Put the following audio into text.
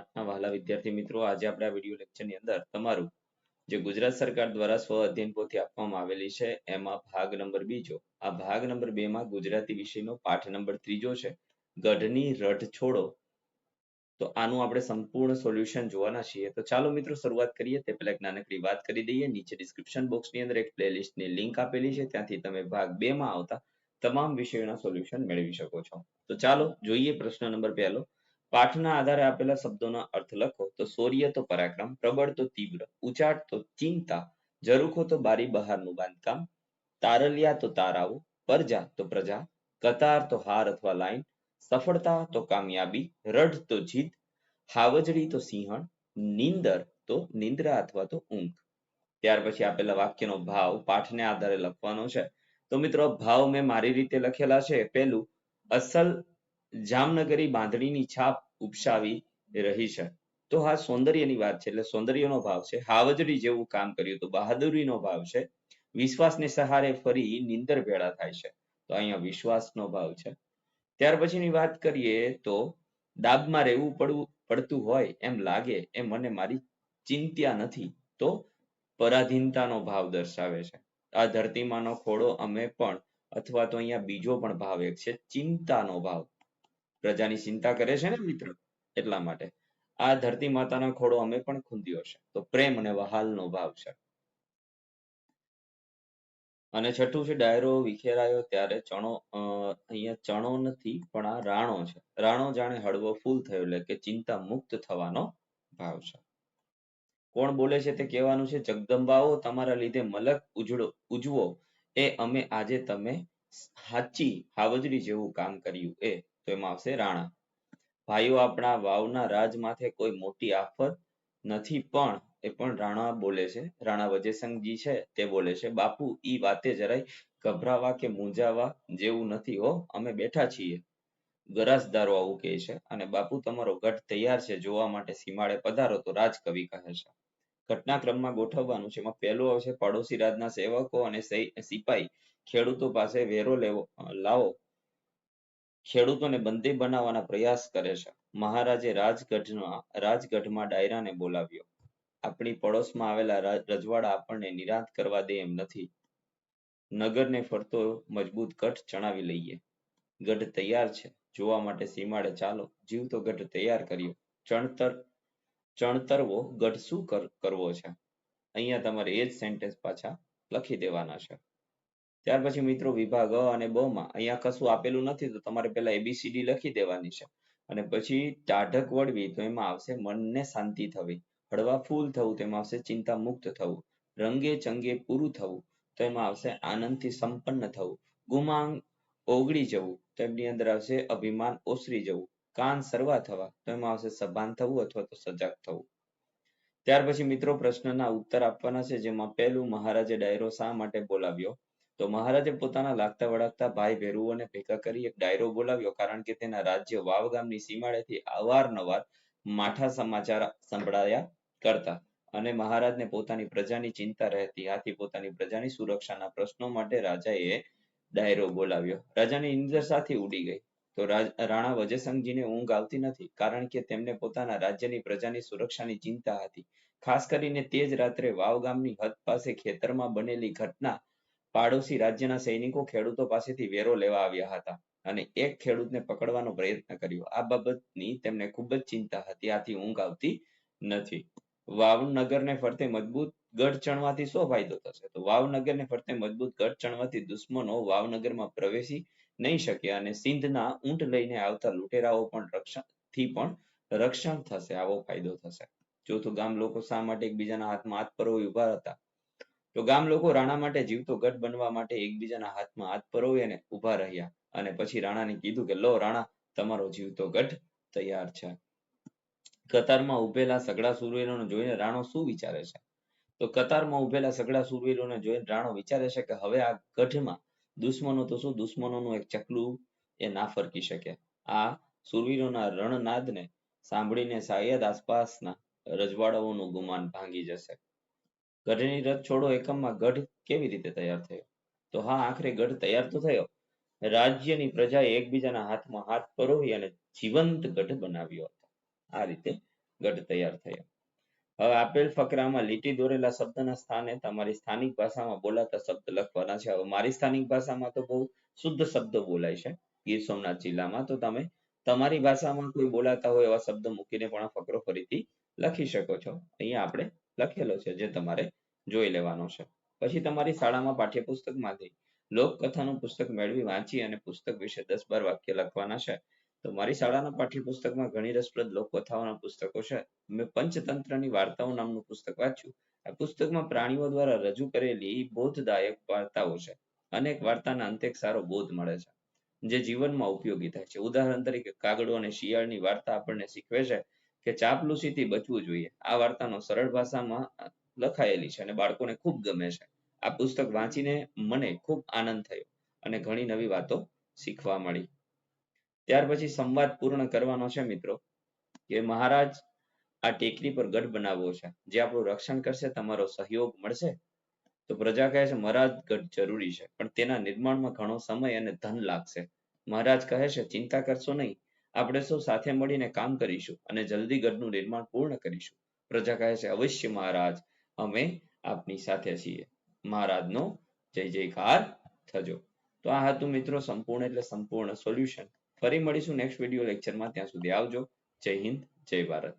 આઠના વહાલા વિદ્યાર્થી મિત્રો, આજે આપણે આ વીડિયો લેક્ચરની અંદર તમારું જે ગુજરાત સરકાર દ્વારા સ્વ અધ્યયન પોથી આપવામાં આવેલી છે, એમાં ભાગ નંબર બીજો આ ભાગ નંબર બે માં ગુજરાતી વિષયનો પાઠ નંબર ત્રીજો છે, ગઢની રઢ છોડો. તો આનું આપણે સંપૂર્ણ સોલ્યુશન જોવાના છીએ. તો ચાલો મિત્રો શરૂઆત કરીએ. તે પહેલા નાનકડી વાત કરી દઈએ. નીચે ડિસ્ક્રિપ્શન બોક્સની અંદર એક પ્લેલિસ્ટની લિંક આપેલી છે. ત્યાંથી તમે ભાગ બે માં આવતા તમામ વિષયોના સોલ્યુશન મેળવી શકો છો. તો ચાલો જોઈએ પ્રશ્ન નંબર પહેલો. પાઠના આધારે આપેલા શબ્દોના અર્થ લખો, તો શૌર્ય તો પરાક્રમ, પ્રબળ તો તીવ્ર, ઉચાટ તો ચિંતા જરૂખો તો બારી બહારનું બાંધકામ, તારલિયા તો તારાઓ, પરજા તો પ્રજા, કતાર તો હાર અથવા લાઈન, સફળતા તો કામયાબી, રઢ તો જીત હાવજડી તો સિંહણ, નીંદર તો નિંદ્રા અથવા તો ઊંઘ. ત્યાર પછી આપેલા વાક્યનો ભાવ પાઠને આધારે લખવાનો છે. તો મિત્રો, ભાવ મેં મારી રીતે લખેલા છે. પહેલું અસલ જામનગરી બાંધણીની છાપ ઉપસાવી રહી છે. તો આ સૌંદર્યની વાત છે, એટલે સૌંદર્યનો ભાવ છે. હાવજડી જેવું કામ કર્યું તો બહાદુરીનો ભાવ છે. વિશ્વાસને સહારે ફરી નિંદર ભેળા થાય છે. તો અહીંયા વિશ્વાસનો ભાવ છે. ત્યાર પછીની વાત કરીએ તો દાબમાં રહેવું પડવું, પડતું હોય એમ લાગે એ મને મારી ચિંત્યા નથી. તો પરાધીનતાનો ભાવ દર્શાવે છે. આ ધરતીમાંનો ખોડો અમે પણ, અથવા તો અહીંયા બીજો પણ ભાવ એક છે, ચિંતાનો ભાવ. પ્રજાની ચિંતા કરે છે ને મિત્ર? એટલા માટે. આ ધરતી માતાનો ખોડો અમે પણ ખૂંદ્યો છે. તો પ્રેમ અને વહાલનો ભાવ છે. અને છઠ્ઠું છે, ડાયરો વિખેરાયો ત્યારે ચણો અહીંયા ચણો નથી, પણ આ રાણો છે. રાણો જાણે હળવો ફૂલ થયો, એટલે કે ચિંતા મુક્ત થવાનો ભાવ છે. કોણ બોલે છે તે કહેવાનું છે, જગદંબાઓ, તમારા લીધે મલક ઉજળો, ઉજવો. એ અમે આજે તમે સાચી હાવજરી જેવું કામ કર્યું. એ એમાં આવશે રાણા. ભાઈઓ, આપણા વાવના રાજ માથે કોઈ મોટી આફત નથી, પણ એ પણ રાણા બોલે છે. રાણા વજેસંગજી છે, તે બોલે છે, બાપુ, ઈ વાતે જરાય ગભરાવા કે મૂંઝાવા જેવું નથી હો, અમે બેઠા છીએ. ગરાસદારો આવું કહે છે, અને બાપુ, તમારો ગઢ તૈયાર છે, જોવા માટે સીમાડે પધારો, તો રાજકવિ કહે છે. ઘટનાક્રમમાં ગોઠવવાનું છે, એમાં પહેલું આવશે, પડોશી રાજના સેવકો અને સિપાઈ ખેડૂતો પાસે વેરો લેવો, લાવો ખેડૂતોને બંદી બનાવવાના પ્રયાસ કરે છે. મહારાજે રાજગઢના, રાજગઢમાં ડાયરાને બોલાવ્યો. આપણી પડોશમાં આવેલા રજવાડા આપણને નિરાંત કરવા દે એમ નથી. નગરને ફરતો મજબૂત ગઢ ચણાવી લઈએ. ગઢ તૈયાર છે. જોવા માટે સીમાડે ચાલો. જીવતો ગઢ તૈયાર કર્યો. ચણતર, ચણતરવો ગઢ શું કરવો છે? અહીંયા તમારે એ જ સેન્ટેન્સ પાછા લખી દેવાના છે. ત્યાર પછી મિત્રો વિભાગ અ અને બ માં. અહીંયા કશું આપેલું નથી, તો તમારે પહેલા એબીસીડી લખી દેવાની છે. અને પછી ટાઢક વળવી, તો એમાં આવશે મનને શાંતિ થવી. હળવા ફૂલ થવું તેમાં આવશે ચિંતા મુક્ત થવું. રંગે ચંગે પૂરું થવું, તો એમાં આવશે આનંદથી સંપન્ન થવું. ગુમાંગ ઓગળી જવું, તો એમની અંદર આવશે અભિમાન ઓસરી જવું. કાન સરવા થવા, તો એમાં આવશે સભાન થવું અથવા તો સજાગ થવું. ત્યાર પછી મિત્રો પ્રશ્નના ઉત્તર આપવાના છે, જેમાં પહેલું મહારાજે ડાયરો શા માટે બોલાવ્યો? તો મહારાજે પોતાના લાગતા વળગતા ભાઈ ભેરુઓને ભેગા કરી એક ડાયરો બોલાવ્યો, કારણ કે તેના રાજ્ય વાવ સીમાડેથી અવારનવાર માઠા સમાચાર સંભળાયા કરતા. અને મહારાજને પોતાની પ્રજાની ચિંતા રહેતી આથી પોતાની પ્રજાની સુરક્ષાના પ્રશ્નો માટે રાજાએ ડાયરો બોલાવ્યો. રાજાની ઇન્દ્ર સાથે ઉડી ગઈ. તો રાણા વજયસંઘજીને ઊંઘ આવતી નથી, કારણ કે તેમને પોતાના રાજ્યની પ્રજાની સુરક્ષાની ચિંતા હતી. ખાસ કરીને તે જ રાત્રે વાવ ગામની હદ પાસે ખેતરમાં બનેલી ઘટના પાડોશી રાજ્યના સૈનિકો ખેડૂતો પાસેથી વેરો લેવા આવ્યા હતા અને એક ખેડૂતને પકડવાનો પ્રયત્ન કર્યો. આ બાબતની તેમને ખૂબ જ ચિંતા હતી. આથી ઊંઘ આવતી નથી. વાવનગરને ફરતે મજબૂત ગઢ ચણવાથી શું ફાયદો થશે? તો વાવનગરને ફરતે મજબૂત ગઢ ચણવાથી દુશ્મનો વાવનગરમાં પ્રવેશી નહીં શકે અને સિંધના ઊંટ લઈને આવતા લૂંટેરાઓ પણ રક્ષણથી પણ રક્ષણ થશે. આવો ફાયદો થશે. ચોથું ગામ લોકો શા માટે એકબીજાના હાથમાં હાથ પરોવી ઊભા હતા? તો ગામ લોકો રાણા માટે જીવતો ગઢ બનવા માટે એકબીજાના હાથમાં હાથ પરોવી અને રહ્યા. અને પછી રાણાને કીધું કે, લો રાણા, તમારો જીવતો ગઢ તૈયાર છે. કતારમાં ઉભેલા સગડા સુરવીરોને જોઈને રાણો શું વિચારે છે? તો કતારમાં ઉભેલા સગડા સુરવીરોને જોઈને રાણો વિચારે છે કે, હવે આ ગઢમાં દુશ્મનો તો શું? દુશ્મનોનું એક ચકલું એ ના ફરકી શકે. આ સુરવીરોના રણનાદને સાંભળીને શાયદ આસપાસના રજવાડાઓનું ગુમાન ભાંગી જશે. ગઢની રથ છોડો એકમમાં ગઢ કેવી રીતે તૈયાર થયો? તો હા, આખરે ગઢ તૈયાર તો થયો. રાજ્યની પ્રજાએ એકબીજાના હાથમાં હાથ પરોવી અને જીવંત ગઢ બનાવ્યો હતો. આ રીતે ગઢ તૈયાર થયો. હવે આપેલ ફકરામાં લીટી દોરેલા શબ્દના સ્થાને તમારી સ્થાનિક ભાષામાં બોલાતા શબ્દ લખવાના છે. હવે મારી સ્થાનિક ભાષામાં તો બહુ શુદ્ધ શબ્દો બોલાય છે. ગીર સોમનાથ જિલ્લામાં તો તમે તમારી ભાષામાં કોઈ બોલાતા હોય એવા શબ્દ મૂકીને પણ ફકરો ફરીથી લખી શકો છો. અહીંયા આપણે લખેલો છે, જે તમારે જોઈ લેવાનો છે. પછી તમારી શાળામાં પાઠ્યપુસ્તકમાંથી લોકકથાનું પુસ્તક મેળવી વાંચી અને પુસ્તક વિશે દસ બાર વાક્ય લખવાના છે. તો મારી શાળાના પાઠ્યપુસ્તકમાં ઘણી રસપ્રદ લોકકથાઓના પુસ્તકો છે. મેં પંચતંત્રની વાર્તાઓ નામનું પુસ્તક વાંચ્યું. આ પુસ્તકમાં પ્રાણીઓ દ્વારા રજૂ કરેલી બોધદાયક વાર્તાઓ છે. અનેક વાર્તાના અંતે એક સારો બોધ મળે છે, જે જીવનમાં ઉપયોગી થાય છે. ઉદાહરણ તરીકે, કાગડો અને શિયાળની વાર્તા આપણને શીખવે છે કે ચાપલુસીથી બચવું જોઈએ. આ વાર્તાનો સરળ ભાષામાં લખાયેલી છે અને બાળકોને ખૂબ ગમે છે. આ પુસ્તક વાંચીને મને ખૂબ આનંદ થયો અને ઘણી નવી વાતો શીખવા મળી. ત્યાર પછી સંવાદ પૂર્ણ કરવાનો છે મિત્રો, કે મહારાજ, આ ટેકરી પર ગઢ બનાવવો છે. જે આપણું રક્ષણ કરશે, તમારો સહયોગ મળશે. તો પ્રજા કહે છે, મહારાજ, ગઢ જરૂરી છે, પણ તેના નિર્માણમાં ઘણો સમય અને ધન લાગશે. મહારાજ કહે છે, ચિંતા કરશો નહીં, આપણે સૌ સાથે મળીને કામ કરીશું અને જલ્દી ગઢનું નિર્માણ પૂર્ણ કરીશું. પ્રજા કહે છે, અવશ્ય મહારાજ અમે આપની સાથે છીએ. મહારાજનો જય જયકાર થજો. તો આ હતું મિત્રો સંપૂર્ણ એટલે સંપૂર્ણ સોલ્યુશન ફરી મળીશું નેક્સ્ટ વીડિયો લેક્ચરમાં ત્યાં સુધી આવજો. જય હિન્દ, જય ભારત.